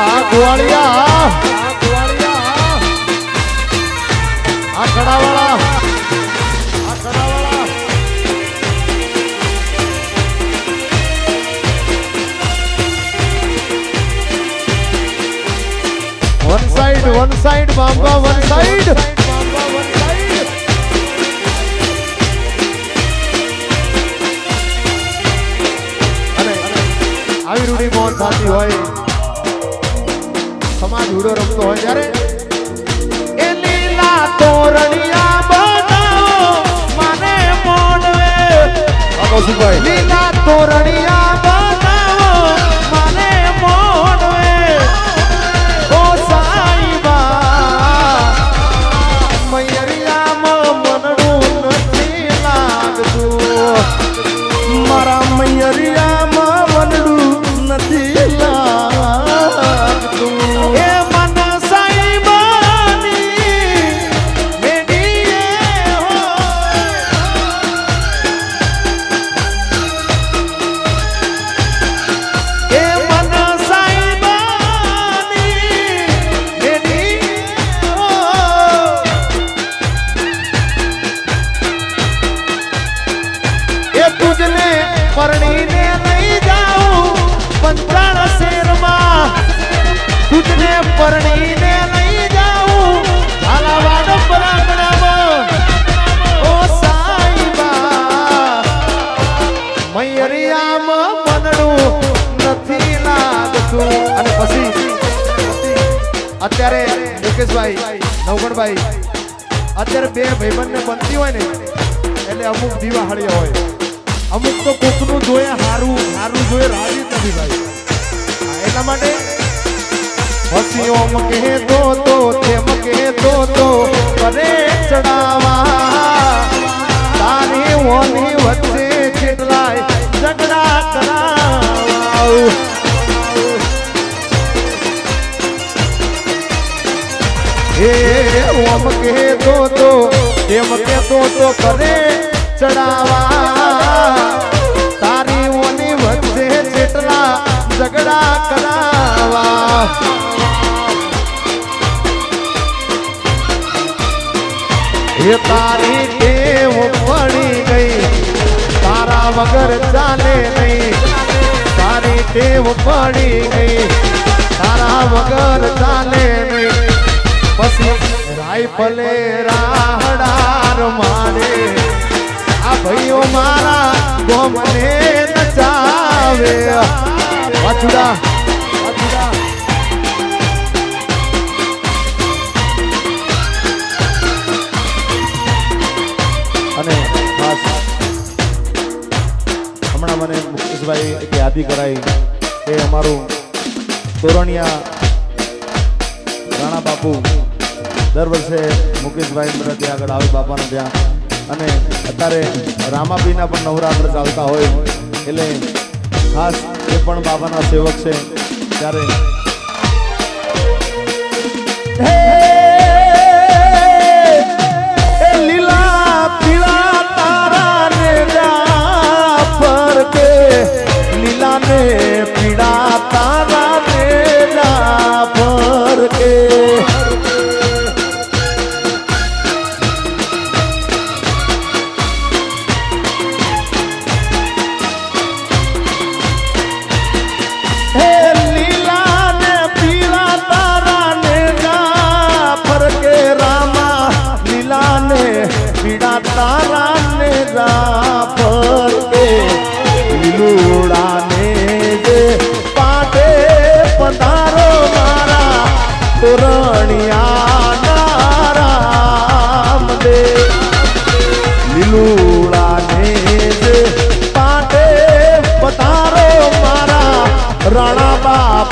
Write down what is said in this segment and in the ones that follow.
આ ગોવાળિયા આ ગોવાળિયા આ કડાવાળા આ કડાવાળા વન સાઈડ વન સાઈડ બાંબા વન સાઈડ આવી રૂઢી મોહન થતી હોય. સમાજ ઉડો રમતો હોય ત્યારે પરણીને લઈ જાઉં. ઝાલાવાડ લાગતું. અને પછી અત્યારે મુકેશભાઈ, નવગણભાઈ, અત્યારે બે ભાઈબંધને બનતી હોય ને, એટલે અમુક દીવા હળિયા હોય. અમુક તો કોકનું જોયે હારું હારું જોયે રાજી નથી ભાઈ. એટલા માટે હસીઓ મકે તો તો તેમ કે તો કરે ચડાવા તારી ઓની વચ્ચે કેટલાય ઝઘડા કરાવા ઓમ કે તો તો તેમ કે તો તો કરે ચડાવા તારી ઓની વચ્ચે જેટલા ઝઘડા કરાવા એ તારી ટેવ પડી ગઈ. તારા વગર ચાલે નહીં. તારી ટેવ પડી ગઈ. તારા વગર ચાલે નહીં. પછી રાઈફલે રાહડાર મારે. આ ભાઈઓ મારા ગોમને નચાવે. વાછુડા મુકેશભાઈ એક યાદી કરાઈ, એ અમારું તોરણિયા રાણા બાપુ દર વર્ષે મુકેશભાઈ બધા ત્યાં આગળ આવે, બાપાના ત્યાં. અને અત્યારે રામાપીના પણ નવરાત્ર ચાલતા હોય, એટલે ખાસ એ પણ બાપાના સેવક છે, ત્યારે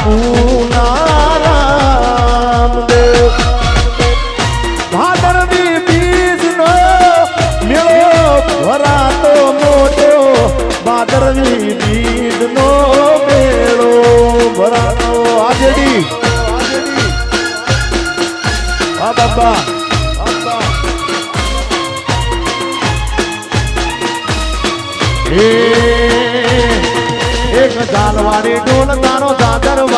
બાપુ નારામ દેવ ભાદરવી બીજનો મેળો. ભરાતો મોટો. ભાદરવી બીજનો મેળો. ભરાતો. આજડી આ બાબા એક જાનવાની ઢોલ તારો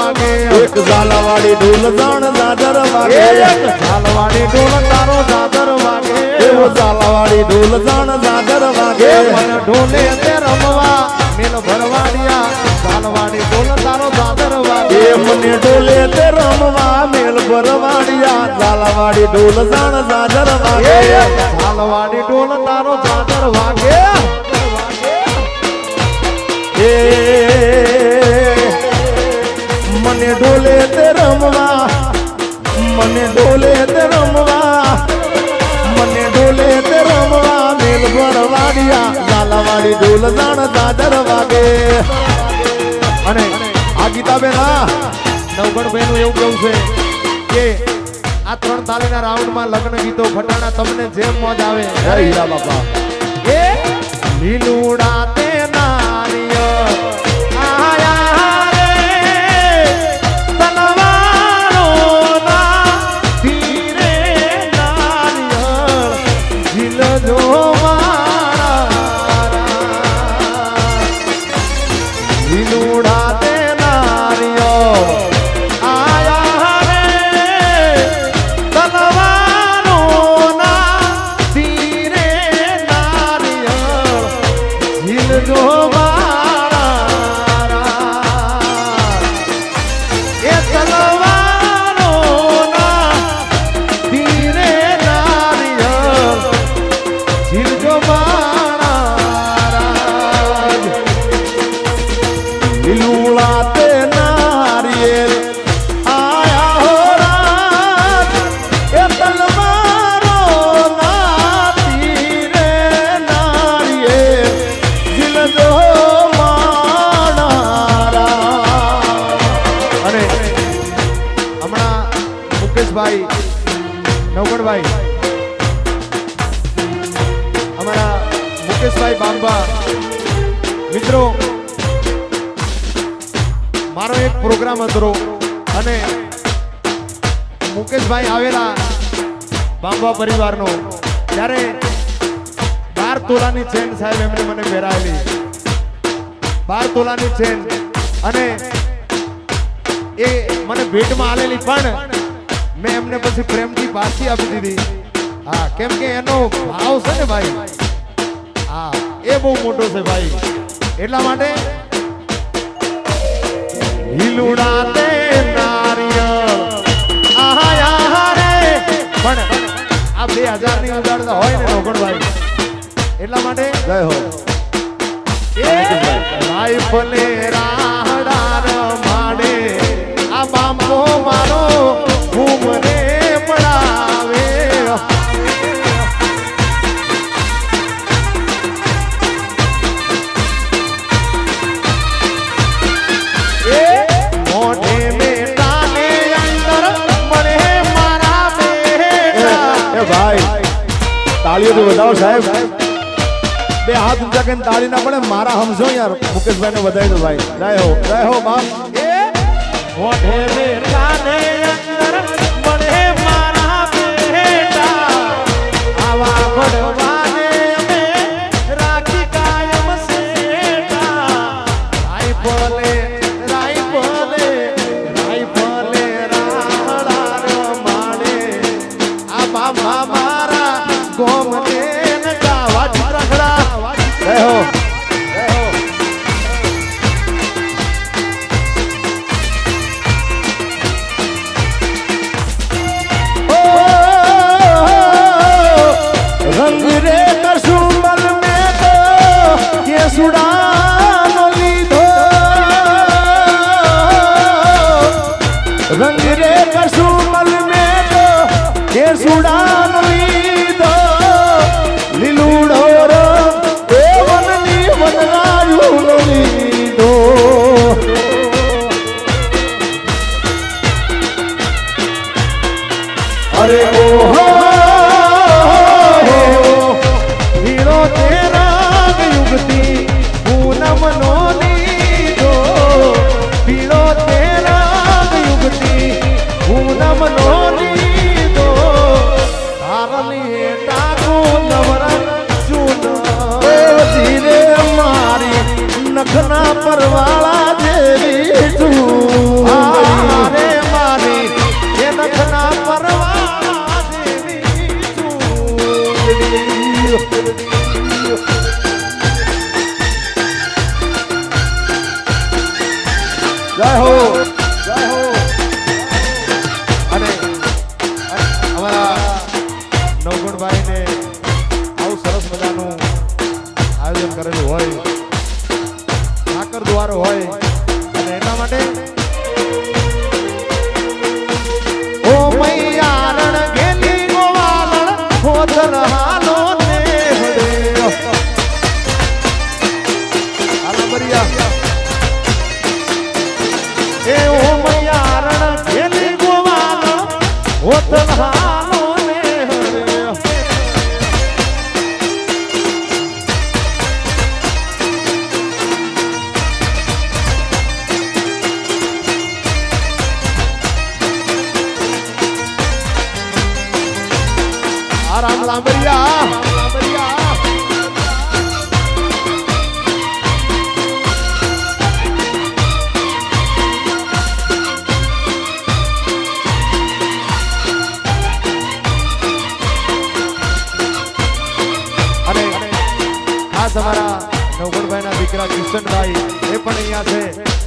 વાગે. એક ઝાલાવાળી ઢોલ જાણ દાદર વાગે. એક ઝાલવાળી ઢોલ તારો દાદર વાગે. એવો ઝાલાવાળી ઢોલ જાણ દાદર વાગે. મને ઢોલે તે રમવા મેલ ભરવાડિયા. ઝાલવાળી ઢોલ તારો દાદર વાગે. મને ઢોલે તે રમવા મેલ ભરવાડિયા. ઝાલાવાળી ઢોલ જાણ દાદર વાગે. એક ઢોલ તારો દાદર વાગે. ભરવાડિયા ઝાલાવાળી ઢોલ જાણ દાદર વાગે. અને આ ગીતાબેન હા નવગણભાઈ નું એવું કેવું છે કે આ ત્રણ તાલીના રાઉન્ડમાં લગ્ન ગીતો ફટાણા તમને જેમ મોજ આવે. હીરા બાપા. એ લીલુડા મુકેશભાઈ બાંબા. મિત્રો, મારો એક પ્રોગ્રામ હતો અને મુકેશભાઈ આવેલા બાંબા પરિવારનો. ત્યારે બાર તોલાની ચેન સાહેબ એમને મને પહેરાવેલી. બાર તોલાની ચેન અને એ મને ભેટમાં આલેલી, પણ મેં એમને પછી પ્રેમથી પાછી આપી દીધી. હા, કેમ કે એનો ભાવ છે ને ભાઈ હા એ બહુ મોટો છે ભાઈ. એટલા માટે હિલુડા તે નારિયેળ આહા આહા રે. પણ આ બે હજારની ઉદાડતા હોય ને રોકડભાઈ એટલા માટે જય હો. ભાઈ રાઈફલે રાહડાર માડે આ બામો મારો હું પડાવે તાળીઓ તો વધાવો સાહેબ. બે હાથ ઊંચા કરીને તાળી ના પડે મારા હમજો યાર. મુકેશભાઈ ને વધાવી દો ભાઈ. જય હો જય હો બાપ.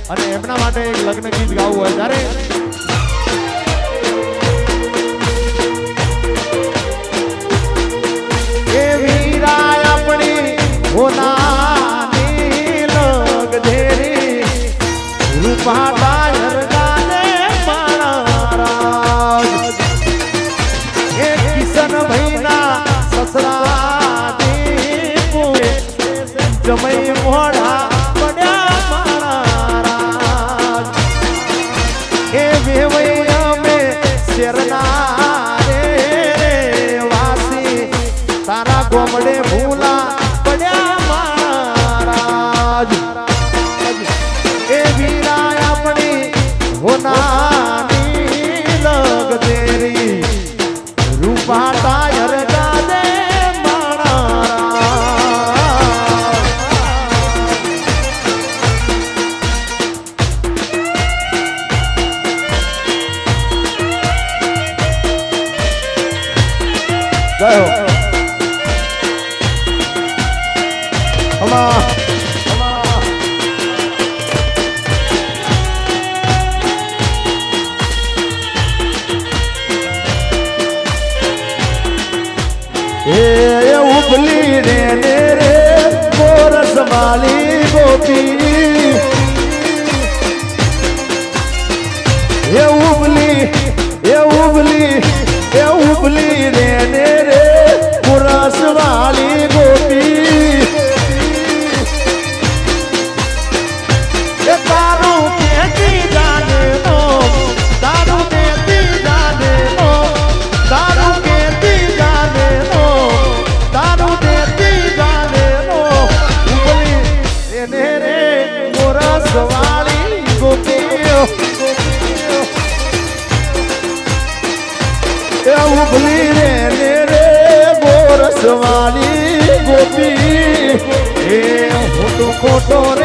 અને એમના માટે એક લગ્ન ગીત ગાવું હોય ત્યારે પહાડ વાલી ગોપી. ગોપી. એ હું તો ખોટો રે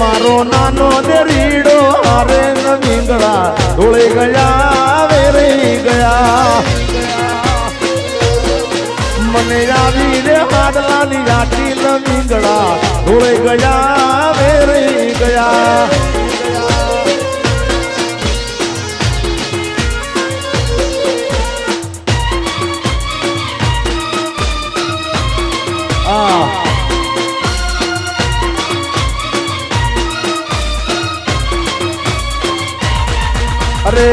મારો નાનો દરીડો હારે નવીંદડા ધોળે ગયા, વેરી ગયા. મને આવી રે હાડલાની આટી નવીંદડા ધોળે ગયા, વેરી ગયા. રે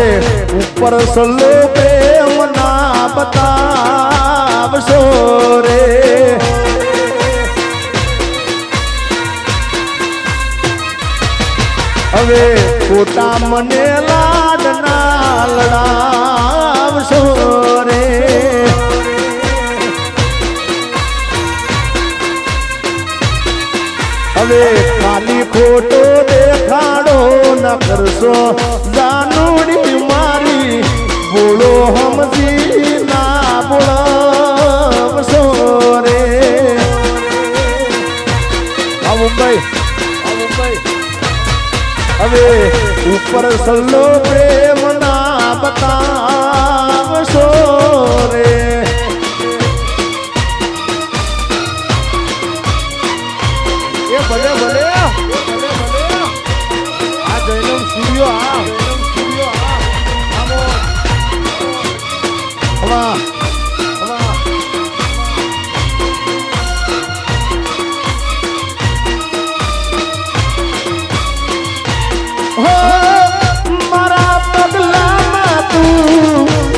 ઉપર સલ્લો પ્રેમ ના બતાવશો રે. હવે પોતા મને લાડના લડાવશો રે. હવે ખાલી ખોટો દેખાડો ન કરશો. જાન હવે ઉપર સલ્લો પ્રેમ ના બતા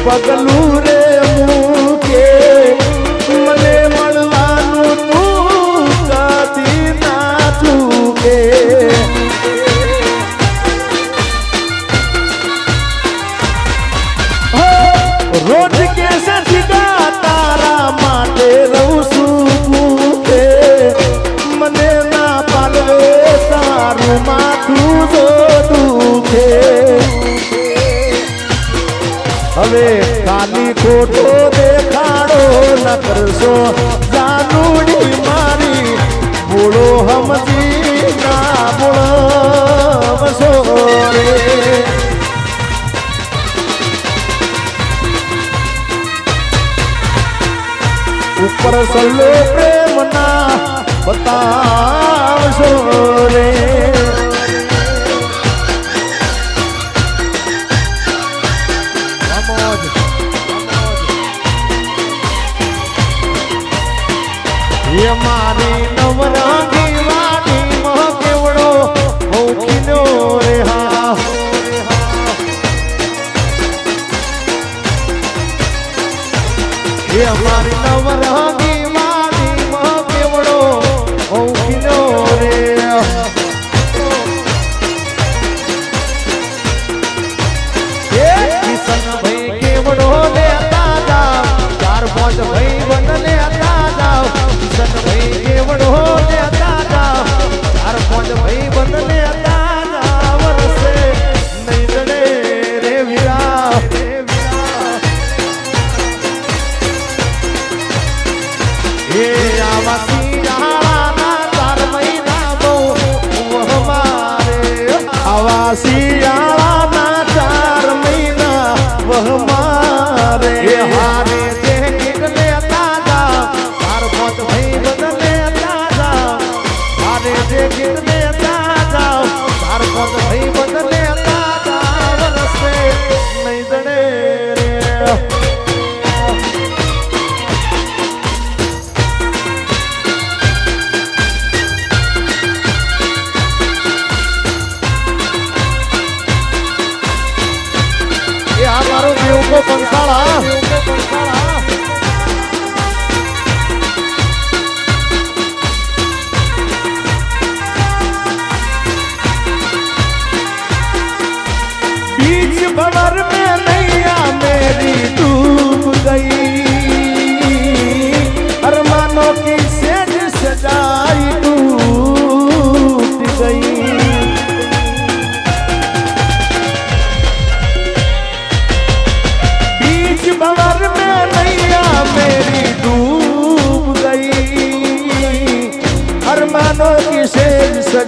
pagalure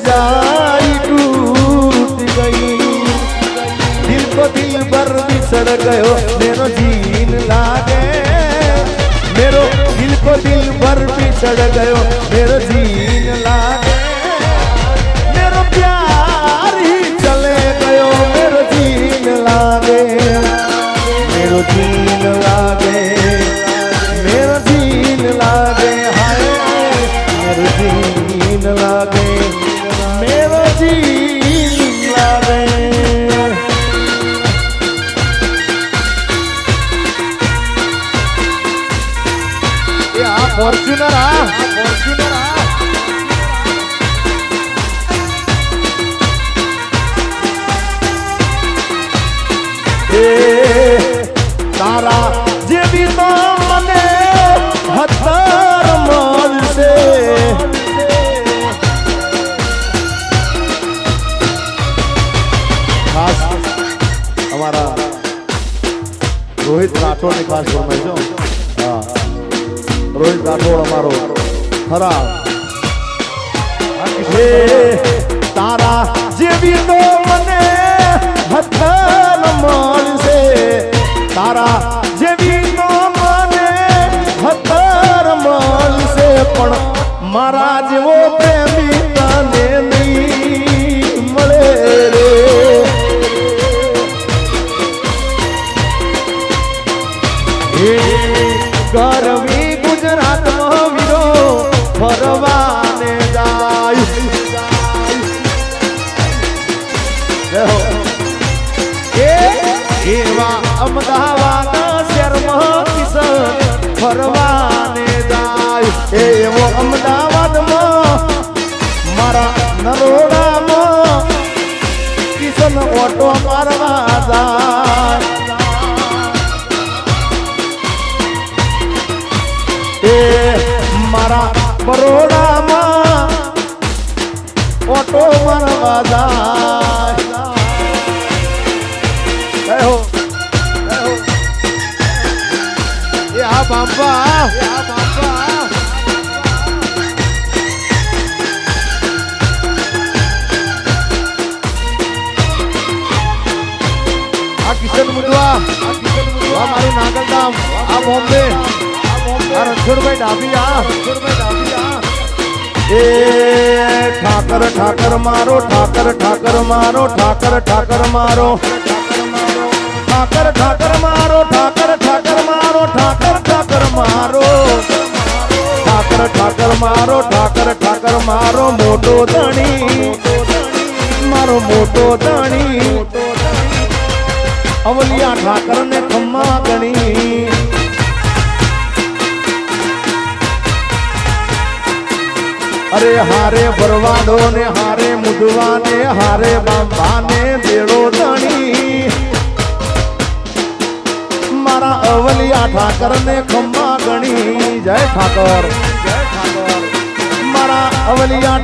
જાય તૂટ ગઈ દિલ કો દિલ પર બિસર ગયો મેરો જીન લાગે મેરો દિલ કો દિલ પર બિસર ગયો મેરો જીન લાગે ફોર્ચ્યુનર હા ફોર્ચ્યુનર Bravo. જન ઓટો મારવા જાય. એ મારા બરોડામાં ઓટો મારવા જાય. બાબા. મુદવા આ મારું નાગલધામ આ બોમ્બે, આ રણછોડભાઈ ડાબી આ રણછોડભાઈ ડાબી આ. એ ઠાકર ઠાકર મારો ઠાકર ઠાકર મારો ઠાકર ઠાકર મારો. ઠાકર ઠાકર મારો ઠાકર ઠાકર મારો ઠાકર ઠાકર મારો. ઠાકર ઠાકર મારો ઠાકર ઠાકર મારો મોટો ધણી. મારો મોટો ધણી. અવલિયા ઠાકર ને ખમ્મા ગણી. અરે હારે ભરવાડો ને હારે મુદવા ને હારે બાંબા ને દેડો ધણી મારા અવલિયા ઠાકર ને ખમ્મા ગણી. જય ઠાકર જય ઠાકર. મારા અવલિયા